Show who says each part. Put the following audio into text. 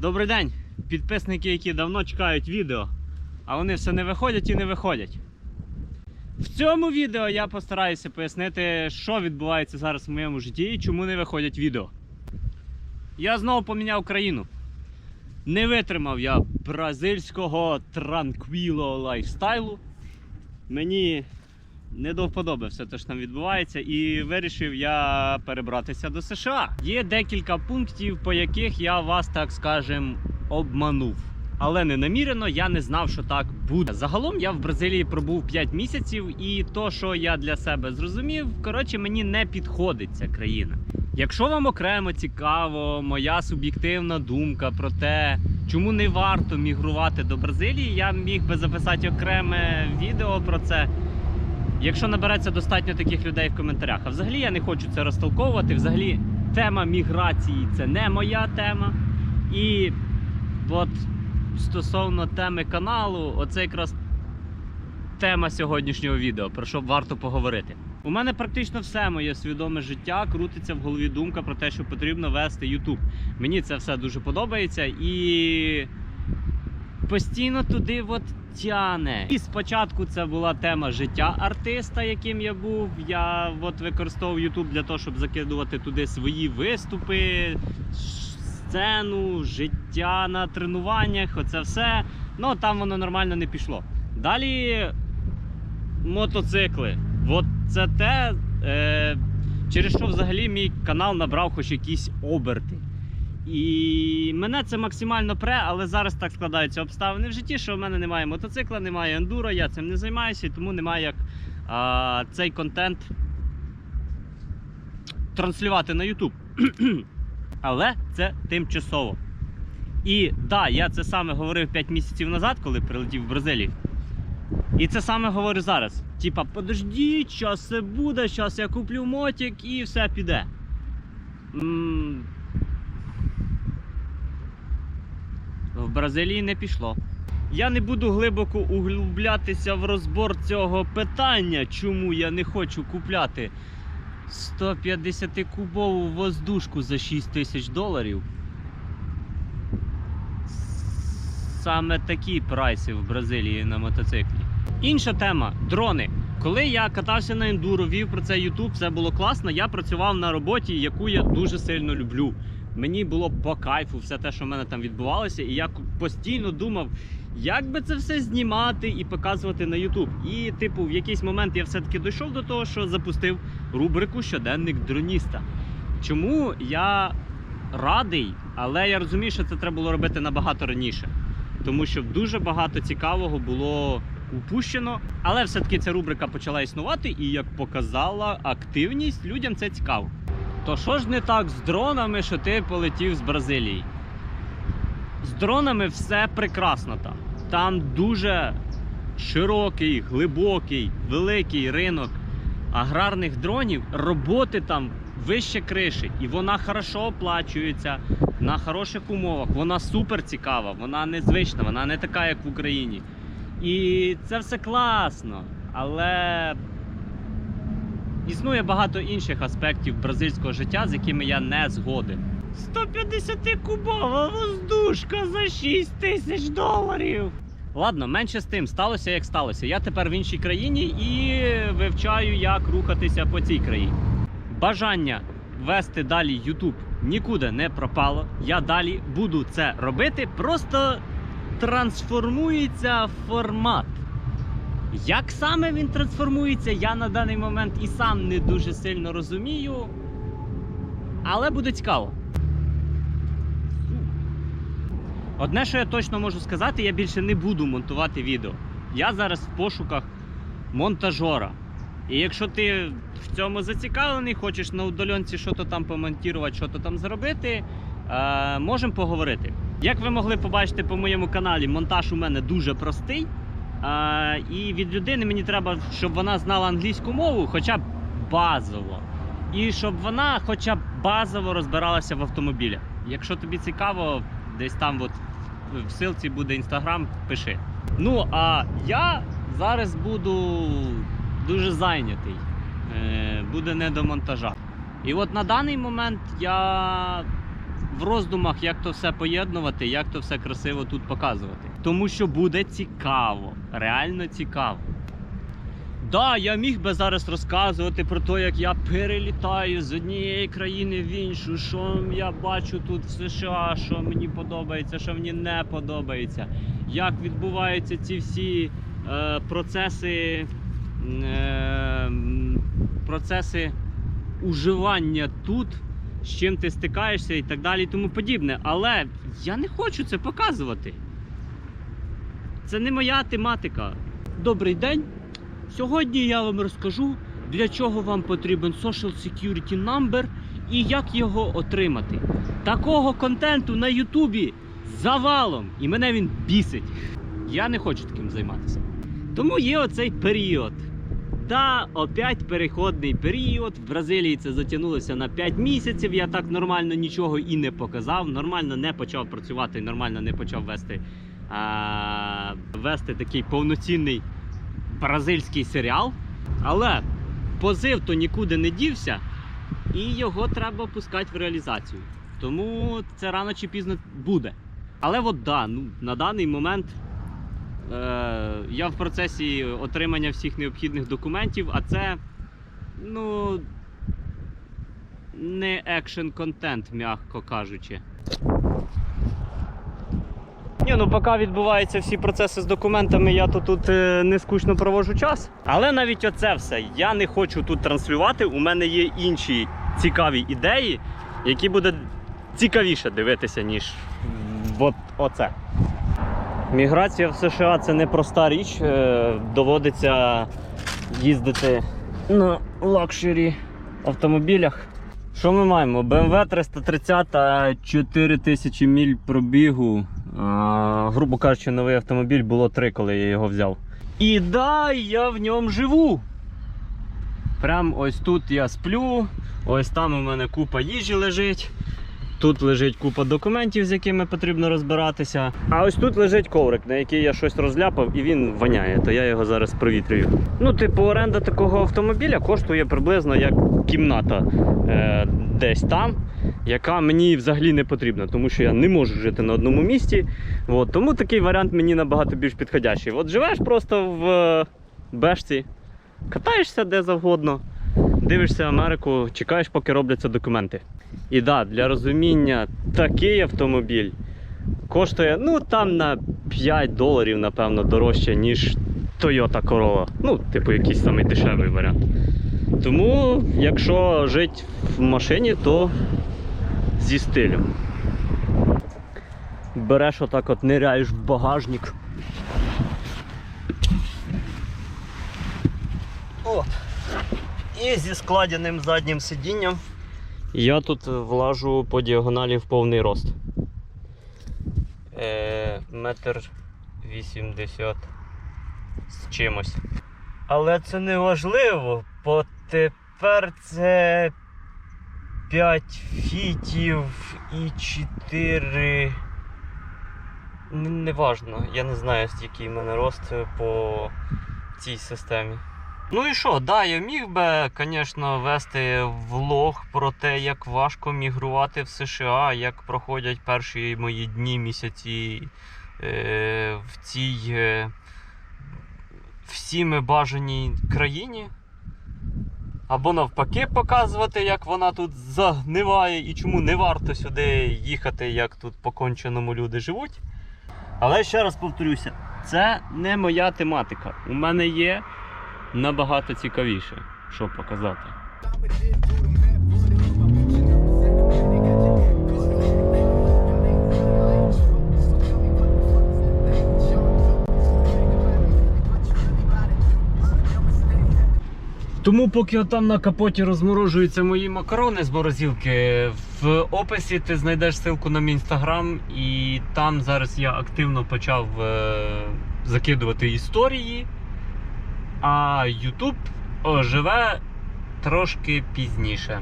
Speaker 1: Добрий день, підписники, які давно чекають відео, а вони все не виходять і не виходять. В цьому відео я постараюся пояснити, що відбувається зараз в моєму житті і чому не виходять відео. Я знову поміняв країну. Не витримав я бразильського транквіло лайфстайлу. Мені не до вподоби все те, що там відбувається, і вирішив я перебратися до США. Є декілька пунктів, по яких я вас, так скажем, обманув. Але не намірено, я не знав, що так буде. Загалом я в Бразилії пробув 5 місяців, і то, що я для себе зрозумів, коротше, мені не підходить ця країна. Якщо вам окремо цікаво, моя суб'єктивна думка про те, чому не варто мігрувати до Бразилії, я міг би записати окреме відео про це. Якщо набереться достатньо таких людей в коментарях. А взагалі я не хочу це розтолковувати. Взагалі, тема міграції це не моя тема. І от стосовно теми каналу, оце якраз тема сьогоднішнього відео, про що варто поговорити. У мене практично все моє свідоме життя крутиться в голові думка про те, що потрібно вести YouTube. Мені це все дуже подобається і постійно туди от тяне. І спочатку це була тема життя артиста, яким я був. Я от використовував YouTube для того, щоб закидувати туди свої виступи, сцену, життя на тренуваннях. Оце все. Ну там воно нормально не пішло. Далі мотоцикли. От це те, е, через що взагалі мій канал набрав хоч якісь оберти. І мене це максимально пре, але зараз так складаються обставини в житті, що в мене немає мотоцикла, немає ендуро, я цим не займаюся, і тому немає як а, цей контент транслювати на YouTube. але це тимчасово. І да, я це саме говорив 5 місяців назад, коли прилетів в Бразилію. І це саме говорю зараз. Типа, подождіть, щас все буде, щас я куплю мотик і все піде. М, В Бразилії не пішло. Я не буду глибоко углублятися в розбор цього питання, чому я не хочу купляти 150-кубову воздушку за 6 тисяч доларів. Саме такі прайси в Бразилії на мотоциклі. Інша тема дрони. Коли я катався на ендуро, вів про це YouTube, все було класно. Я працював на роботі, яку я дуже сильно люблю. Мені було по кайфу все те, що в мене там відбувалося, і я постійно думав, як би це все знімати і показувати на YouTube. І, типу, в якийсь момент я все-таки дійшов до того, що запустив рубрику Щоденник дроніста. Чому я радий, але я розумію, що це треба було робити набагато раніше. Тому що дуже багато цікавого було упущено. Але все-таки ця рубрика почала існувати, і як показала активність, людям це цікаво. То що ж не так з дронами, що ти полетів з Бразилії? З дронами все прекрасно там. Там дуже широкий, глибокий, великий ринок аграрних дронів, роботи там вище криші, і вона хорошо оплачується на хороших умовах. Вона супер цікава, вона незвична, вона не така, як в Україні. І це все класно, але існує багато інших аспектів бразильського життя, з якими я не згоден. 150-кубова воздушка за 6 тисяч доларів. Ладно, менше з тим, сталося як сталося. Я тепер в іншій країні і вивчаю, як рухатися по цій країні. Бажання вести далі YouTube нікуди не пропало. Я далі буду це робити, просто трансформується формат. Як саме він трансформується, я на даний момент і сам не дуже сильно розумію. Але буде цікаво. Одне, що я точно можу сказати, я більше не буду монтувати відео. Я зараз в пошуках монтажора. І якщо ти в цьому зацікавлений, хочеш на удаленці щось там помонтувати, щось там зробити, е, можемо поговорити. Як ви могли побачити по моєму каналі, монтаж у мене дуже простий. Е, і від людини мені треба, щоб вона знала англійську мову, хоча б базово. І щоб вона хоча б базово розбиралася в автомобілях. Якщо тобі цікаво, десь там от в силці буде інстаграм, пиши. Ну, а я зараз буду дуже зайнятий. Е, буде не до монтажа. І от на даний момент я в роздумах, як то все поєднувати, як то все красиво тут показувати. Тому що буде цікаво, реально цікаво. Да, я міг би зараз розказувати про те, як я перелітаю з однієї країни в іншу, що я бачу тут в США, що мені подобається, що мені не подобається, як відбуваються ці всі е, процеси, е, процеси уживання тут, з чим ти стикаєшся і так далі, і тому подібне. Але я не хочу це показувати. Це не моя тематика. Добрий день. Сьогодні я вам розкажу, для чого вам потрібен Social Security Number і як його отримати. Такого контенту на Ютубі завалом, і мене він бісить. Я не хочу таким займатися. Тому є оцей період. Та опять переходний період. В Бразилії це затягнулося на 5 місяців. Я так нормально нічого і не показав. Нормально не почав працювати, нормально не почав вести, вести такий повноцінний бразильський серіал. Але позив то нікуди не дівся, і його треба пускати в реалізацію. Тому це рано чи пізно буде. Але от да, ну, на даний момент е, я в процесі отримання всіх необхідних документів, а це ну, не екшн контент, м'яко кажучи. Ні, ну поки відбуваються всі процеси з документами, я то тут е, не скучно проводжу час. Але навіть оце все я не хочу тут транслювати. У мене є інші цікаві ідеї, які буде цікавіше дивитися, ніж от оце. Міграція в США це не проста річ. е, Доводиться їздити на лакшері автомобілях. Що ми маємо? BMW 330 4000 міль пробігу. Грубо кажучи, новий автомобіль було три, коли я його взяв. І да, я в ньому живу. Прям ось тут я сплю, ось там у мене купа їжі лежить. Тут лежить купа документів, з якими потрібно розбиратися. А ось тут лежить коврик, на який я щось розляпав, і він воняє, то я його зараз провітрюю. Ну, типу, оренда такого автомобіля коштує приблизно як кімната е, десь там, яка мені взагалі не потрібна, тому що я не можу жити на одному місці. От, тому такий варіант мені набагато більш підходящий. От живеш просто в е, бешці, катаєшся де завгодно, дивишся Америку, чекаєш, поки робляться документи. І да, для розуміння, такий автомобіль коштує ну там на 5 доларів, напевно, дорожче, ніж Toyota Corolla. Ну, типу, якийсь самий дешевий варіант. Тому, якщо жити в машині, то зі стилем. Береш отак от ниряєш в багажник. От. І зі складеним заднім сидінням я тут влажу по діагоналі в повний рост. Е, метр вісімдесят з чимось. Але це не важливо, бо тепер це 5 фітів і 4. Не, не важно, я не знаю, який в мене рост по цій системі. Ну і що, да, я міг би, звісно, вести влог про те, як важко мігрувати в США, як проходять перші мої дні, місяці е, в цій е, всіми бажаній країні. Або навпаки показувати, як вона тут загниває і чому не варто сюди їхати, як тут по конченому люди живуть. Але ще раз повторюся, це не моя тематика. У мене є набагато цікавіше, що показати. Тому поки там на капоті розморожуються мої макарони з морозилки, в описі ти знайдеш ссылку на мій інстаграм, і там зараз я активно почав е, закидувати історії. А YouTube оживе трошки пізніше.